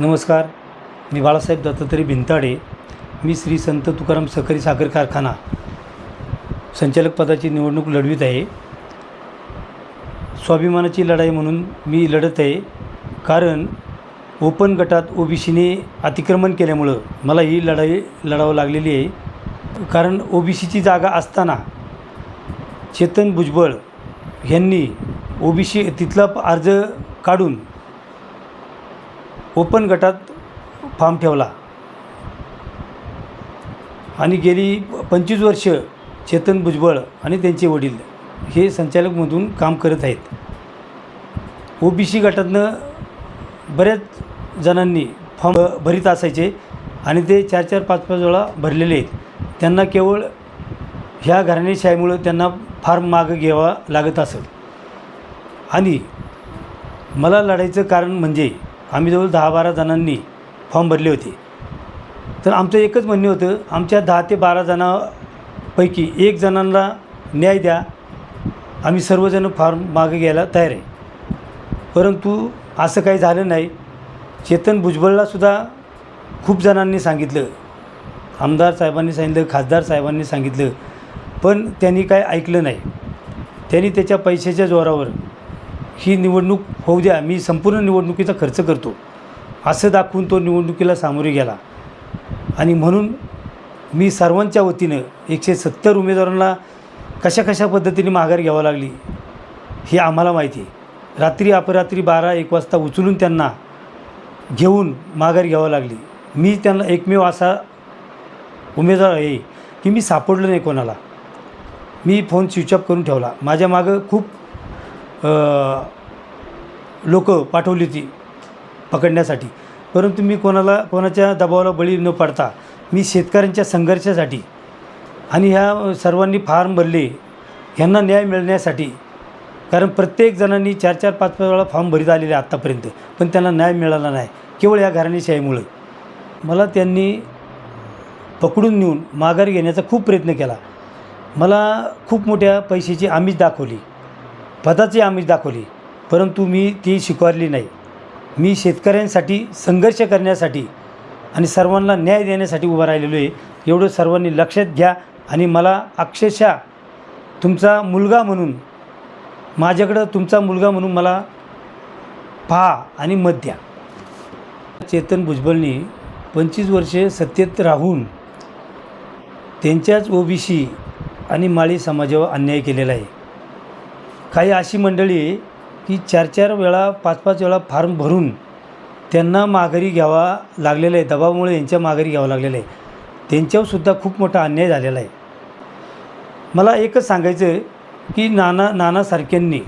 नमस्कार. मी बाळासाहेब दत्तात्रय भिंताडे. मी श्री संत तुकाराम सहकारी साखर कारखाना संचालक पदाची निवडणूक लढवित आहे. स्वाभिमानाची लढाई म्हणून मी लढत आहे. कारण ओपन गटात ओबीसीने अतिक्रमण केल्यामुळं मला ही लढाई लढावं लागलेली आहे. कारण ओबीसीची जागा असताना चेतन भुजबळ यांनी ओबीसी तिथला अर्ज काढून ओपन गटात फॉर्म ठेवला. आणि गेली पंचवीस वर्ष चेतन भुजबळ आणि त्यांचे वडील हे संचालकमधून काम करत आहेत. ओ बी सी गटातनं बऱ्याच जणांनी फॉर्म भरीत असायचे आणि ते चार चार पाच पाच वेळा भरलेले आहेत. त्यांना केवळ ह्या घराणेशाहीमुळं त्यांना फार मागं घ्यावा लागत असत आणि मला लढायचं कारण म्हणजे आम्ही जवळ दहा बारा जणांनी फॉर्म भरले होते. तर आमचं एकच म्हणणे होतं आमच्या दहा ते बारा जणांपैकी एक जणांना न्याय द्या. आम्ही सर्वजण फॉर्म मागे घ्यायला तयार आहे. परंतु असं काही झालं नाही. चेतन भुजबळलासुद्धा खूप जणांनी सांगितलं. आमदार साहेबांनी सांगितलं खासदार साहेबांनी सांगितलं. पण त्यांनी काय ऐकलं नाही. त्यांनी त्याच्या पैशाच्या जोरावर ही निवडणूक होऊ द्या मी संपूर्ण निवडणुकीचा खर्च करतो. असं दाखवून तो निवडणुकीला सामोरे गेला. आणि म्हणून मी सर्वांच्या वतीनं एकशे सत्तर उमेदवारांना कशा कशा पद्धतीने माघार घ्यावं लागली हे आम्हाला माहिती आहे. रात्री अपरात्री बारा एक वाजता उचलून त्यांना घेऊन माघार घ्यावं लागली. मी त्यांना एकमेव असा उमेदवार आहे की मी सापडलो नाही कोणाला. मी फोन स्विच ऑफ करून ठेवला. माझ्या मागं खूप लोक पाठवली होती पकडण्यासाठी. परंतु मी कोणाला कोणाच्या दबावाला बळी न पडता मी शेतकऱ्यांच्या संघर्षासाठी आणि ह्या सर्वांनी फार्म भरले ह्यांना न्याय मिळण्यासाठी कारण प्रत्येक जणांनी चार चार पाच पाच वेळा फॉर्म भरीत आलेले आत्तापर्यंत पण त्यांना न्याय मिळाला नाही केवळ या घराणेशाहीमुळे. मला त्यांनी पकडून नेऊन माघार घेण्याचा खूप प्रयत्न केला. मला खूप मोठ्या पैशाची आमिष दाखवली. पदाची आमिष दाखवली परंतु मी ती स्वीकारली नाही. मी शेतकऱ्यांसाठी संघर्ष करण्यासाठी आणि सर्वांना न्याय देण्यासाठी उभा राहिलेलो आहे. एवढं सर्वांनी लक्षात घ्या आणि मला अक्षरशः तुमचा मुलगा म्हणून माझ्याकडं तुमचा मुलगा म्हणून मला पहा आणि मत द्या. चेतन भुजबळनी पंचवीस वर्षे सत्तेत राहून त्यांच्याच ओबीसी आणि माळी समाजावर अन्याय केलेला आहे. काही अशी मंडळी आहे की चार चार वेळा पाच पाच वेळा फॉर्म भरून त्यांना माघारी घ्यावा लागलेला आहे. दबावामुळे यांच्या माघारी घ्यावं लागलेलं आहे. त्यांच्यावरसुद्धा खूप मोठा अन्याय झालेला आहे. मला एकच सांगायचं आहे की नाना नानासारख्यांनी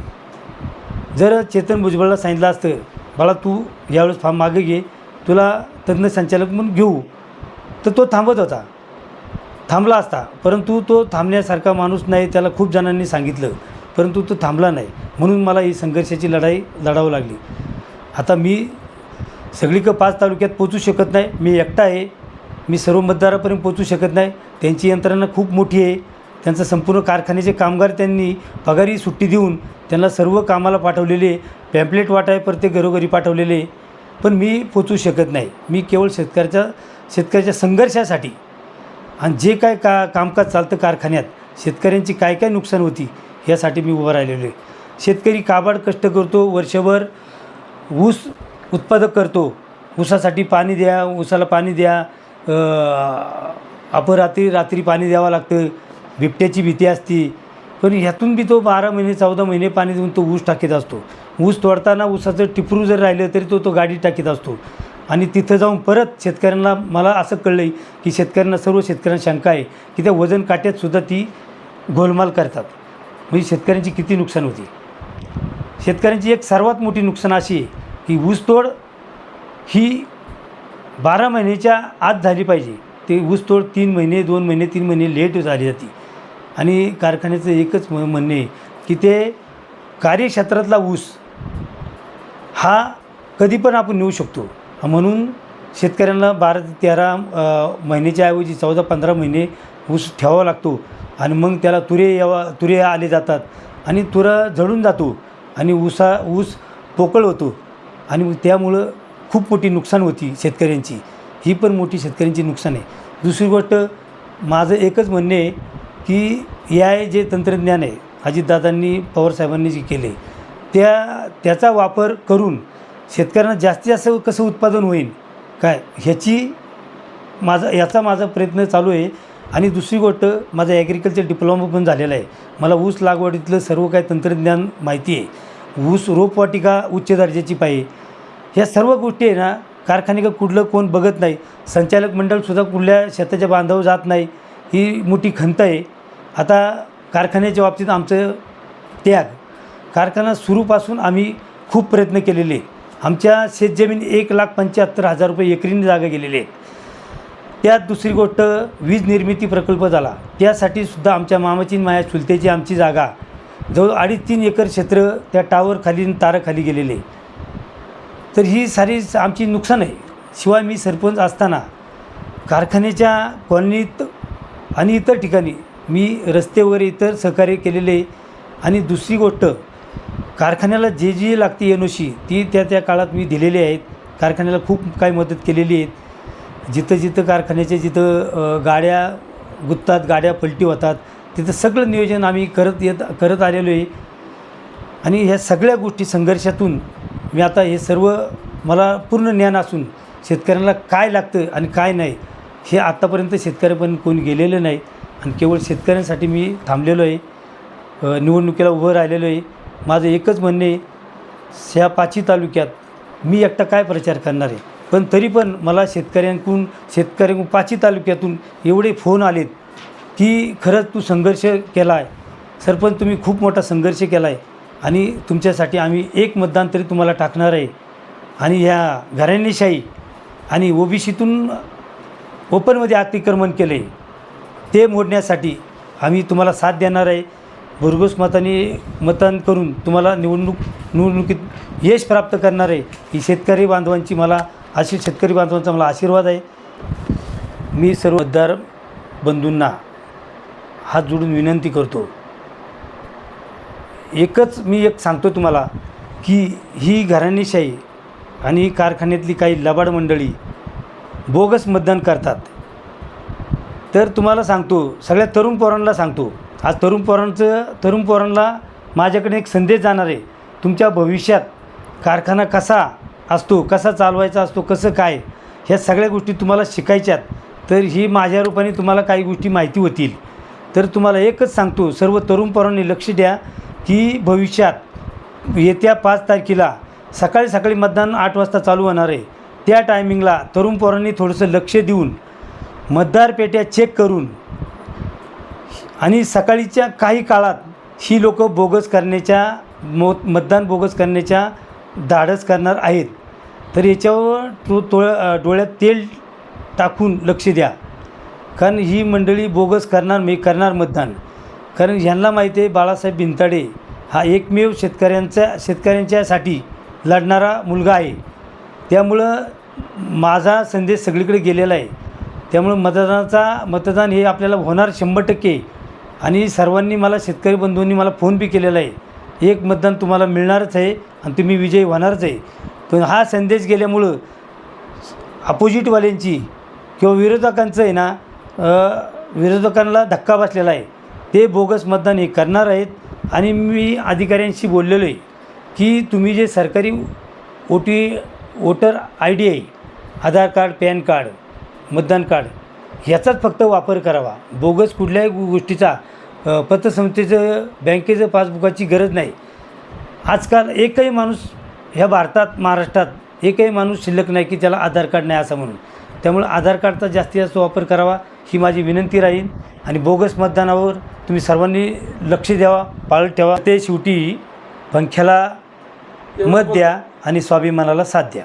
जर चेतन भुजबळला सांगितलं असतं बाळा तू यावेळेस फार्म मागे घे तुला तज्ज्ञ संचालक म्हणून घेऊ तर तो थांबत होता. थांबला असता. परंतु तो थांबण्यासारखा माणूस नाही त्याला खूप जणांनी सांगितलं. परंतु तो थांबला नाही. म्हणून मला ही संघर्षाची लढाई लढावं लागली. आता मी सगळीकडं पाच तालुक्यात पोचू शकत नाही. मी एकटा आहे. मी सर्व मतदारापर्यंत पोचू शकत नाही. त्यांची यंत्रणा खूप मोठी आहे. त्यांचं संपूर्ण कारखान्याचे कामगार त्यांनी पगारी सुट्टी देऊन त्यांना सर्व कामाला पाठवलेले पॅम्पलेट वाटाय प्रत्येक घरोघरी पाठवलेले पण मी पोचू शकत नाही. मी केवळ शेतकऱ्याच्या शेतकऱ्याच्या संघर्षासाठी आणि जे काय का कामकाज चालतं कारखान्यात शेतकऱ्यांची काय काय नुकसान होती यासाठी मी उभं राहिलेलो आहे. शेतकरी काबाड कष्ट करतो वर्षभर ऊस उत्पादक करतो. ऊसासाठी पाणी द्या ऊसाला पाणी द्या अपरात्री रात्री पाणी द्यावं लागतं बिबट्याची भीती असती. पण ह्यातून बी तो बारा महिने चौदा महिने पाणी देऊन तो ऊस टाकीत असतो. ऊस तोडताना ऊसाचं टिपरू जर राहिलं तरी तो तो गाडी टाकीत असतो. आणि तिथं जाऊन परत शेतकऱ्यांना मला असं कळलं आहे की शेतकऱ्यांना सर्व शेतकऱ्यांना शंका आहे की त्या वजन काट्यातसुद्धा ती गोलमाल करतात. म्हणजे शेतकऱ्यांची किती नुकसान होती? शेतकऱ्यांची एक सर्वात मोठी नुकसान अशी आहे की ऊसतोड ही बारा महिन्याच्या आत झाली पाहिजे. ते ऊसतोड तीन महिने दोन महिने तीन महिने लेट झाली जाते. आणि कारखान्याचं एकच म म्हणणे की ते कार्यक्षेत्रातला ऊस हा कधी पण आपण नेऊ शकतो. म्हणून शेतकऱ्यांना बारा ते तेरा महिन्याच्या ऐवजी चौदा पंधरा महिने ऊस ठेवावा लागतो. आणि मग त्याला तुरे यावा तुरे आले जातात. आणि तुरा जळून जातो आणि ऊसा ऊस पोकळ होतो. आणि त्यामुळं खूप मोठी नुकसान होती शेतकऱ्यांची. ही पण मोठी शेतकऱ्यांची नुकसान आहे. दुसरी गोष्ट माझं एकच म्हणणे आहे की ए आय जे तंत्रज्ञान आहे अजितदादांनी पवारसाहेबांनी जे केले त्या त्याचा वापर करून शेतकऱ्यांना जास्तीत जास्त कसं उत्पादन होईल काय ह्याची माझा याचा माझा प्रयत्न चालू आहे. आणि दुसरी गोष्ट माझा ॲग्रिकल्चर डिप्लोमा पण झालेला आहे. मला ऊस लागवडीतलं सर्व काही तंत्रज्ञान माहिती आहे. ऊस रोपवाटिका उच्च दर्जाची पाहिजे. ह्या सर्व गोष्टी आहे ना कारखाने का कुठलं कोण बघत नाही. संचालक मंडळसुद्धा कुठल्या शेताच्या बांधावर जात नाही. ही मोठी खंत आहे. आता कारखान्याच्या बाबतीत आमचं त्याग. कारखाना सुरूपासून आम्ही खूप प्रयत्न केलेले. आमच्या शेतजमीन एक लाख पंच्याहत्तर हजार रुपये एकरीने जागा गेलेले आहेत त्यात दुसरी गोष्ट वीज निर्मिती प्रकल्प झाला. त्यासाठी सुद्धा आमच्या मामाची माया चुलतेची आमची जागा. जवळ अडीच तीन एकर क्षेत्र त्या टावर खाली ताराखाली गेलेले. तर ही सारी आमची नुकसान आहे. शिवाय मी सरपंच असताना कारखान्याच्या कॉलनीत आणि इतर ठिकाणी मी रस्ते वगैरे इतर सहकार्य केलेले. आहे. आणि दुसरी गोष्ट कारखान्याला जे जी लागते एन ओ सी ती त्या त्या काळात मी दिलेली आहेत. कारखान्याला खूप काही मदत केलेली आहे जिथं जिथं कारखान्याच्या जिथं गाड्या गुत्तात गाड्या पलटी होतात तिथं सगळं नियोजन आम्ही करत येत करत आलेलो आहे. आणि ह्या सगळ्या गोष्टी संघर्षातून मी आता हे सर्व मला पूर्ण ज्ञान असून शेतकऱ्यांना काय लागतं आणि काय नाही हे आत्तापर्यंत शेतकऱ्यापर्यंत कोणी गेलेलं नाही आणि केवळ शेतकऱ्यांसाठी मी थांबलेलो आहे. निवडणुकीला उभं राहिलेलो आहे. माझं एकच म्हणणे आहे, ह्या पाचही तालुक्यात मी एकटा काय प्रचार करणार आहे? पण तरी पण मला शेतकऱ्यांकडून शेतकऱ्यांकडून पाची तालुक्यातून एवढे फोन आलेत की खरंच तू संघर्ष केला आहे सरपंच तुम्ही खूप मोठा संघर्ष केला आहे आणि तुमच्यासाठी आम्ही एक मतदान तरी तुम्हाला टाकणार आहे. आणि ह्या घराणेशाही आणि ओबीसीतून ओपनमध्ये अतिक्रमण केले ते मोडण्यासाठी आम्ही तुम्हाला साथ देणार आहे. भरघोस मताने मतदान करून तुम्हाला निवडणूक निवडणुकीत यश प्राप्त करणार आहे. ही शेतकरी बांधवांची मला अशी शेतकरी बांधवांचा मला आशीर्वाद आहे. मी सर्व मतदार बंधूंना हात जोडून विनंती करतो. एकच मी एक सांगतो तुम्हाला की ही घराणेशाही आणि कारखान्यातली काही लबाड मंडळी बोगस मतदान करतात. तर तुम्हाला सांगतो सगळ्या तरुण पोरांना सांगतो. आज तरुण पोरांचं तरुण पोरांना माझ्याकडे एक संदेश जाणार आहे. तुमच्या भविष्यात कारखाना कसा असतो कसा चालवायचा असतो कसं काय ह्या सगळ्या गोष्टी तुम्हाला शिकायच्यात तर ही माझ्या रूपाने तुम्हाला काही गोष्टी माहिती होतील. तर तुम्हाला एकच सांगतो सर्व तरुण पोरांनी लक्ष द्या की भविष्यात येत्या पाच तारखेला सकाळी सकाळी मतदान आठ वाजता चालू होणार आहे. त्या टायमिंगला तरुण पोरांनी थोडंसं लक्ष देऊन मतदार पेट्या चेक करून आणि सकाळीच्या काही काळात ही लोकं बोगस करण्याच्या मो मतदान बोगस करण्याच्या धाडस करणार आहेत. तर याच्यावर तो तोळ डोळ्यात तेल टाकून लक्ष द्या. कारण ही मंडळी बोगस करणार मी करणार मतदान. कारण ह्यांना माहिती आहे बाळासाहेब बिनताडे हा एकमेव शेतकऱ्यांचा शेतकऱ्यांच्यासाठी लढणारा मुलगा आहे. त्यामुळं माझा संदेश सगळीकडे गेलेला आहे. त्यामुळं मतदानाचा मतदान हे आपल्याला होणार शंभर टक्के. आणि सर्वांनी मला शेतकरी बंधूंनी मला फोन बी केलेला आहे. एक मतदान तुम्हाला मिळणारच आहे आणि तुम्ही विजयी होणारच आहे. पण हा संदेश गेल्यामुळं अपोजिटवाल्यांची किंवा विरोधकांचं आहे ना विरोधकांना धक्का बसलेला आहे. ते बोगस मतदान हे करणार आहेत आणि मी अधिकाऱ्यांशी बोललेलो आहे की तुम्ही जे सरकारी ओ टी वोटर आय डी आहे आधार कार्ड पॅन कार्ड मतदान कार्ड ह्याचाच फक्त वापर करावा. बोगस कुठल्याही गोष्टीचा पतसंस्थेचं बँकेचं पासबुकाची गरज नाही. आजकाल एकही माणूस ह्या भारतात महाराष्ट्रात एकही माणूस शिल्लक नाही की त्याला आधार कार्ड नाही असं म्हणून. त्यामुळे आधार कार्डचा जास्तीत जास्त वापर करावा ही माझी विनंती राहील. आणि बोगस मतदानावर तुम्ही सर्वांनी लक्ष द्यावा पाळत ठेवा. ते शेवटी पंख्याला मत द्या आणि स्वाभिमानाला साथ द्या.